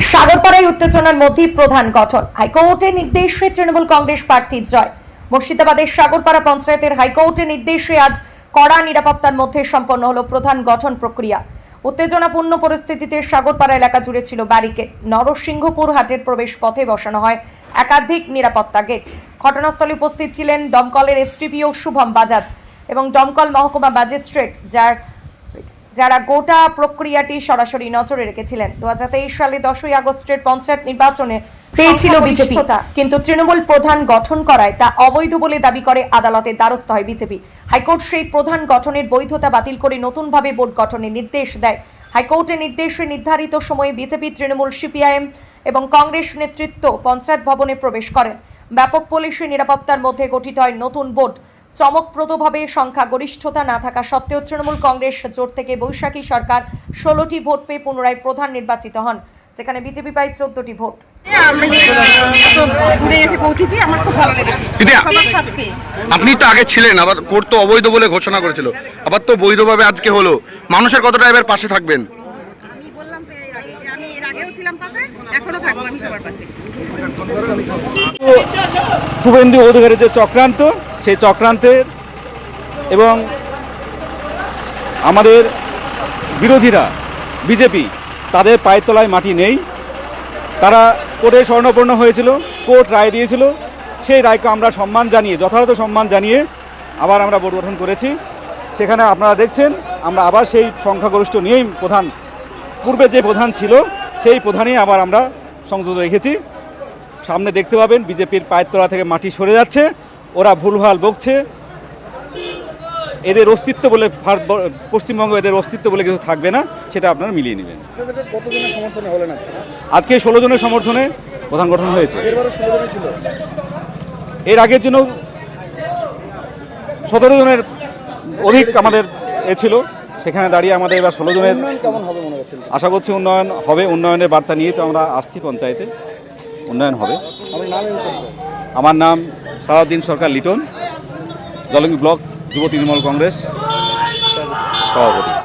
সাগরপাড়ায় উত্তেজনার মধ্যে প্রধান গঠন। হাইকোর্টের নির্দেশে তৃণমূল কংগ্রেস প্রার্থীর জয়। মুর্শিদাবাদের সাগরপাড়া পঞ্চায়েতের হাইকোর্টের নির্দেশে আজ কড়া নিরাপত্তার মধ্যে সম্পন্ন হলো প্রধান গঠন প্রক্রিয়া। উত্তেজনাপূর্ণ পরিস্থিতিতে সাগরপাড়া এলাকা জুড়ে ছিল ব্যারিকেড। নরসিংহপুর হাটের প্রবেশ পথে বসানো হয় একাধিক নিরাপত্তা গেট। ঘটনাস্থলে উপস্থিত ছিলেন দমকলের এসটিপিও শুভম বাজাজ এবং দমকল মহকুমা ম্যাজিস্ট্রেট, যার যারা গোটা প্রক্রিয়াটি সরাসরি নজরে রেখেছিলেন। দু সালে দশই আগস্টের পঞ্চায়েত নির্বাচনে পেয়েছিল বিজেপি। কিন্তু তৃণমূল প্রধান গঠন করায় তা অবৈধ বলে দাবি করে আদালতের দ্বারস্থ হয় বিজেপি। হাইকোর্ট সেই প্রধান গঠনের বৈধতা বাতিল করে নতুনভাবে বোর্ড গঠনের নির্দেশ দেয়। হাইকোর্টের নির্দেশে নির্ধারিত সময়ে বিজেপি তৃণমূল সিপিআইএম এবং কংগ্রেস নেতৃত্ব পঞ্চায়েত ভবনে প্রবেশ করেন। ব্যাপক পুলিশের নিরাপত্তার মধ্যে গঠিত হয় নতুন বোর্ড। চমকপ্রদভাবে সংখ্যাগরিষ্ঠতা না থাকা সত্ত্বেও তৃণমূল কংগ্রেস জোট থেকে বৈশাখী সরকার ষোলোটি ভোট পেয়ে পুনরায় প্রধান নির্বাচিত হন যেখানে বিজেপি পায় চোদ্দটি ভোট। আপনি তো আগে ছিলেন আবার কোর্ট তো অবৈধ বলে ঘোষণা করেছিল। আবার তো বৈধভাবে আজকে হলো। মানুষের কতটা এবার পাশে থাকবেন? আমি বললাম তো এর আগে যে আমি এর আগেও ছিলাম পাশে এখনও থাকব আমি সবার পাশে। শুভেন্দু অধিকারীর যে চক্রান্ত, সেই চক্রান্তের এবং আমাদের বিরোধীরা, বিজেপি, তাদের পায়ের তলায় মাটি নেই। তারা কোর্টে স্বর্ণপূর্ণ হয়েছিল, কোর্ট রায় দিয়েছিল, সেই রায়কে আমরা সম্মান জানিয়ে, যথাযথ সম্মান জানিয়ে আবার আমরা বোর্ড গঠন করেছি। সেখানে আপনারা দেখছেন, আমরা আবার সেই সংখ্যাগরিষ্ঠ নিয়েই প্রধান, পূর্বে যে প্রধান ছিল, সেই প্রধানই আবার আমরা সংযুক্ত রেখেছি। সামনে দেখতে পাবেন বিজেপির পায়ের তলা থেকে মাটি সরে যাচ্ছে ওরা ভুলভাল বকছে। এদের অস্তিত্ব বলে ভারত পশ্চিমবঙ্গ এদের অস্তিত্ব বলে কিছু থাকবে না সেটা আপনারা মিলিয়ে নেবেন। আজকে ষোলো জনের সমর্থনে প্রধান গঠন হয়েছে। এর আগের জন্য সতেরো জনের অধিক আমাদের এ ছিল সেখানে দাঁড়িয়ে আমাদের এবার ষোলো জনের আশা করছি উন্নয়ন হবে উন্নয়নের বার্তা নিয়ে তো আমরা আসছি পঞ্চায়েতে। উন্নয়ন হবে। আমার নাম সারাদিন সরকার লিটন জলঙ্গি ব্লক যুব তৃণমূল কংগ্রেস সভাপতি।